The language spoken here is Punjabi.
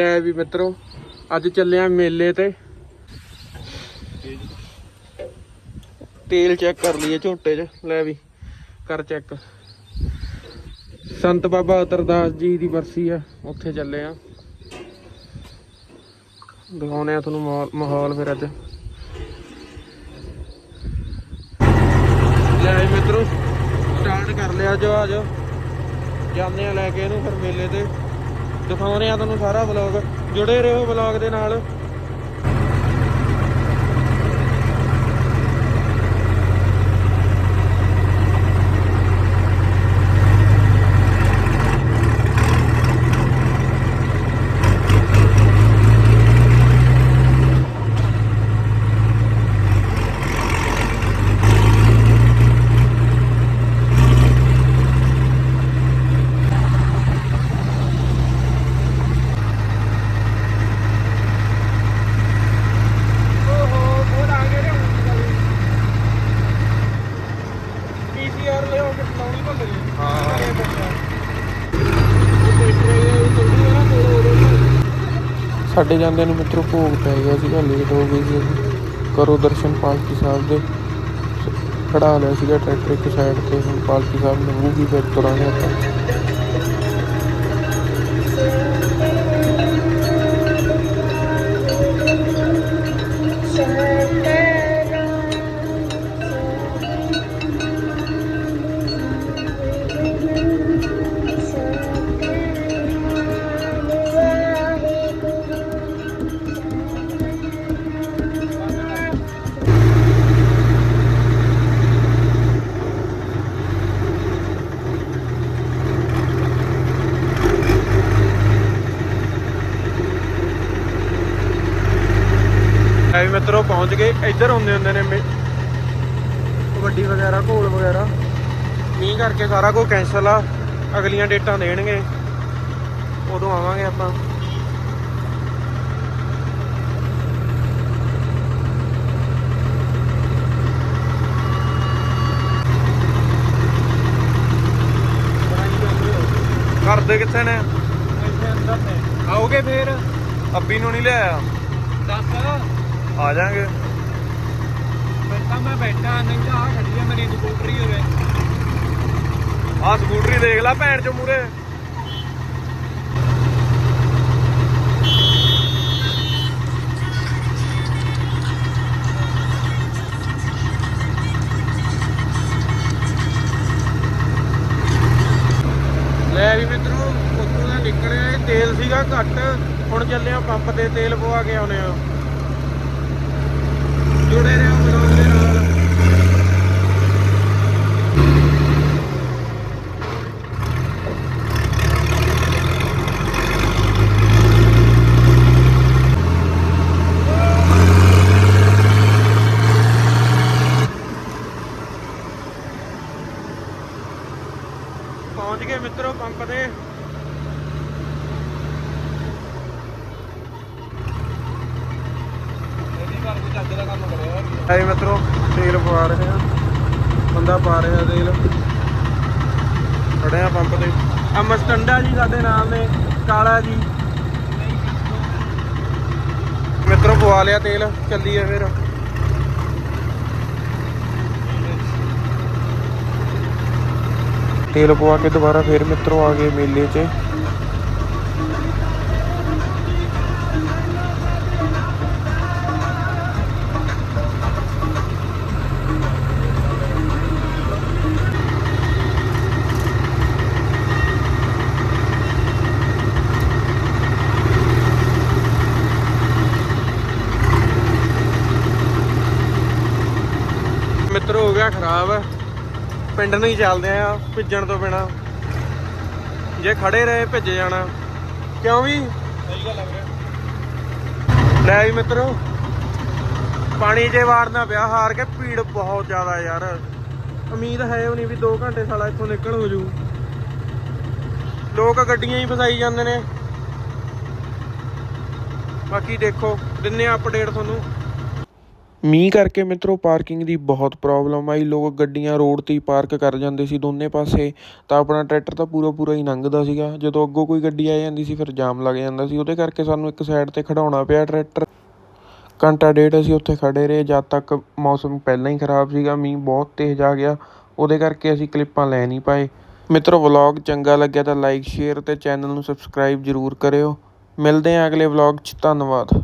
ਐ ਵੀ ਮਿੱਤਰੋ, ਅੱਜ ਚੱਲਿਆ ਮੇਲੇ ਤੇ। ਤੇਲ ਚੈੱਕ ਕਰ ਲਈਏ ਝੋਟੇ 'ਚ। ਲੈ ਵੀ, ਕਰ ਚੈੱਕ ਸੰਤ ਬਾਬਾ ਅਤਰਦਾਸ ਜੀ ਦੀ ਬਰਸੀ ਆ, ਉੱਥੇ ਚੱਲੇ ਆ ਦਿਖਾਉਣੇ ਆ ਤੁਹਾਨੂੰ ਮਾਹੌਲ- ਮਾਹੌਲ ਫਿਰ ਅੱਜ। ਲੈ ਵੀ ਮਿੱਤਰੋ ਸਟਾਰਟ ਕਰ ਲਿਆ ਜਹਾਜ਼। ਜਾਂਦੇ ਆ ਲੈ ਕੇ ਇਹਨੂੰ ਫਿਰ ਮੇਲੇ ਤੇ। ਦਿਖਾਉਣੇ ਆ ਤੁਹਾਨੂੰ ਸਾਰਾ ਵਲੌਗ ਜੁੜੇ ਰਹੋ ਵਲੌਗ ਦੇ ਨਾਲ ਓਹੋ ਬਹੁਤ ਆ ਗਏ ਨੇ ਪੀਸੀਆਰ ਲਿਓ ਕਿ ਲਾਉਣੀ ਭੁੱਲ ਗਈ ਹਾਂ ਸਾਡੇ ਜਾਂਦੇ ਨੂੰ ਮਿੱਤਰੋ ਭੋਗ ਪੈ ਗਿਆ ਸੀਗਾ ਲੇਟ ਹੋ ਗਈ ਸੀ ਅਸੀਂ। ਕਰੋ ਦਰਸ਼ਨ ਪਾਲਕੀ ਸਾਹਿਬ ਦੇ ਖੜਾ ਲਿਆ ਸੀਗਾ, ਟਰੈਕਟਰ ਇੱਕ ਸਾਈਡ ਤੇ, ਹੁਣ ਪਾਲਕੀ ਸਾਹਿਬ ਲੰਘੂਗੀ ਫਿਰ ਤੁਰਾਂਗੇ ਆਪਾਂ। ਮਿੱਤਰੋ ਪਹੁੰਚ ਗਏ ਇੱਧਰ ਹੁੰਦੇ ਹੁੰਦੇ ਨੇ ਕਬੱਡੀ ਵਗੈਰਾ ਘੋਲ ਵਗੈਰਾ। ਮੀਂਹ ਕਰਕੇ ਸਾਰਾ ਕੁਝ ਕੈਂਸਲ ਆ ਅਗਲੀਆਂ ਡੇਟਾਂ ਦੇਣਗੇ। ਉਦੋਂ ਆਵਾਂਗੇ ਆਪਾਂ। ਕਰਦੇ ਕਿੱਥੇ ਨੇ? ਇੱਥੇ ਅੰਦਰ ਨੇ। ਆਓਗੇ ਫੇਰ? ਅੱਬੀ ਨੂੰ ਨਹੀਂ ਲਿਆਇਆ। ਦੱਸ। ਆ ਜਾਾਂਗੇ। ਫਿਰ ਤਾਂ ਮੈਂ ਬੈਠਾ ਨਹੀਂ ਤਾਂ ਆ ਖੜੀ ਆ ਮੇਰੀ ਸਕੂਟਰੀ ਹੋਵੇ ਆ ਸਕੂਟਰੀ ਦੇਖ ਲੈ ਭੈਣ ਚੋ ਮੂਰੇ ਲੈ ਵੀ ਮਿੱਤਰੋ ਉੱਥੋਂ ਦਾ ਨਿਕਲਿਆ ਤੇਲ ਸੀਗਾ ਘੱਟ। ਹੁਣ ਚੱਲੇ ਆ ਪੰਪ ਤੇ ਤੇਲ ਪਵਾ ਕੇ ਆਉਨੇ ਆ। ਜੁੜੇ ਰਹੋ ਬਲੌਗ ਦੇ ਨਾਲ ਪਹੁੰਚ ਗਏ ਮਿੱਤਰੋ ਪੰਪ ਤੇ ਇਹਦੀ ਗੱਲ ਕੋਈ ਚੱਜ ਦਾ ਕੰਮ ਕਰਿਆ ਆਏ ਮਿੱਤਰੋ, ਤੇਲ ਪਵਾ ਰਹੇ ਆ ਬੰਦਾ ਪਾ ਰਿਹਾ ਤੇਲ। ਖੜੇ ਆ ਪੰਪ ਤੇ। ਆ ਮਸਟੰਡਾ ਜੀ ਸਾਡੇ ਨਾਲ ਨੇ, ਕਾਲਾ ਜੀ। ਮਿੱਤਰੋ, ਪਵਾ ਲਿਆ ਤੇਲ ਚੱਲੀਏ ਫਿਰ। ਤੇਲ ਪਵਾ ਕੇ ਦੁਬਾਰਾ ਫਿਰ ਮਿੱਤਰੋ ਆ ਗਏ ਮੇਲੇ 'ਚ। ਮਿੱਤਰ ਹੋ ਗਿਆ ਖਰਾਬ। ਪਿੰਡ ਨੂੰ ਹੀ ਚੱਲਦੇ ਆ, ਭਿੱਜਣ ਤੋਂ ਬਿਨਾ। ਜੇ ਖੜੇ ਰਹੇ, ਭਿੱਜ ਜਾਣਾ। ਕਿਉਂ ਵੀ? ਸਹੀ ਗੱਲ ਹੈ ਲੈ ਵੀ ਮਿੱਤਰੋ। ਪਾਣੀ 'ਚ ਵਾੜਨਾ ਪਿਆ, ਹਾਰ ਕੇ ਭੀੜ ਬਹੁਤ ਜ਼ਿਆਦਾ ਯਾਰ। ਉਮੀਦ ਹੈ ਉਹ ਨਹੀਂ ਵੀ 2 ਘੰਟੇ ਸਾਲਾ ਇੱਥੋਂ ਨਿਕਲ ਹੋ ਜੂ। ਲੋਕ ਗੱਡੀਆਂ ਹੀ ਫਸਾਈ ਜਾਂਦੇ ਨੇ। ਬਾਕੀ ਦੇਖੋ, ਦਿੰਨੇ ਆ ਅਪਡੇਟ ਤੁਹਾਨੂੰ। ਮੀਂਹ ਕਰਕੇ ਮਿੱਤਰੋ ਪਾਰਕਿੰਗ ਦੀ ਬਹੁਤ ਪ੍ਰੋਬਲਮ ਆਈ। ਲੋਕ ਗੱਡੀਆਂ ਰੋਡ ਤੇ ਹੀ ਪਾਰਕ ਕਰ ਜਾਂਦੇ ਸੀ ਦੋਨੇ ਪਾਸੇ। ਤਾਂ ਆਪਣਾ ਟਰੈਕਟਰ ਤਾਂ ਪੂਰਾ ਪੂਰਾ ਹੀ ਲੰਘਦਾ ਸੀਗਾ। ਜਦੋਂ ਅੱਗੋਂ ਕੋਈ ਗੱਡੀ ਆ ਜਾਂਦੀ ਸੀ, ਫਿਰ ਜਾਮ ਲੱਗ ਜਾਂਦਾ ਸੀ। ਉਹਦੇ ਕਰਕੇ ਸਾਨੂੰ ਇੱਕ ਸਾਈਡ ਤੇ ਖੜਾਉਣਾ ਪਿਆ ਟਰੈਕਟਰ। ਘੰਟਾ ਡੇਢ ਅਸੀਂ ਉੱਥੇ ਖੜ੍ਹੇ ਰਹੇ। ਜਦ ਤੱਕ ਮੌਸਮ ਪਹਿਲਾਂ ਹੀ ਖਰਾਬ ਸੀਗਾ, ਮੀਂਹ ਬਹੁਤ ਤੇਜ਼ ਆ ਗਿਆ। ਉਹਦੇ ਕਰਕੇ ਅਸੀਂ ਕਲਿੱਪਾਂ ਲੈ ਨਹੀਂ ਪਾਏ। ਮਿੱਤਰੋ ਵਲੌਗ ਚੰਗਾ ਲੱਗਿਆ ਤਾਂ ਲਾਈਕ ਸ਼ੇਅਰ ਤੇ ਚੈਨਲ ਨੂੰ ਸਬਸਕ੍ਰਾਈਬ ਜ਼ਰੂਰ ਕਰਿਓ। ਮਿਲਦੇ ਹਾਂ ਅਗਲੇ ਵਲੌਗ 'ਚ। ਧੰਨਵਾਦ।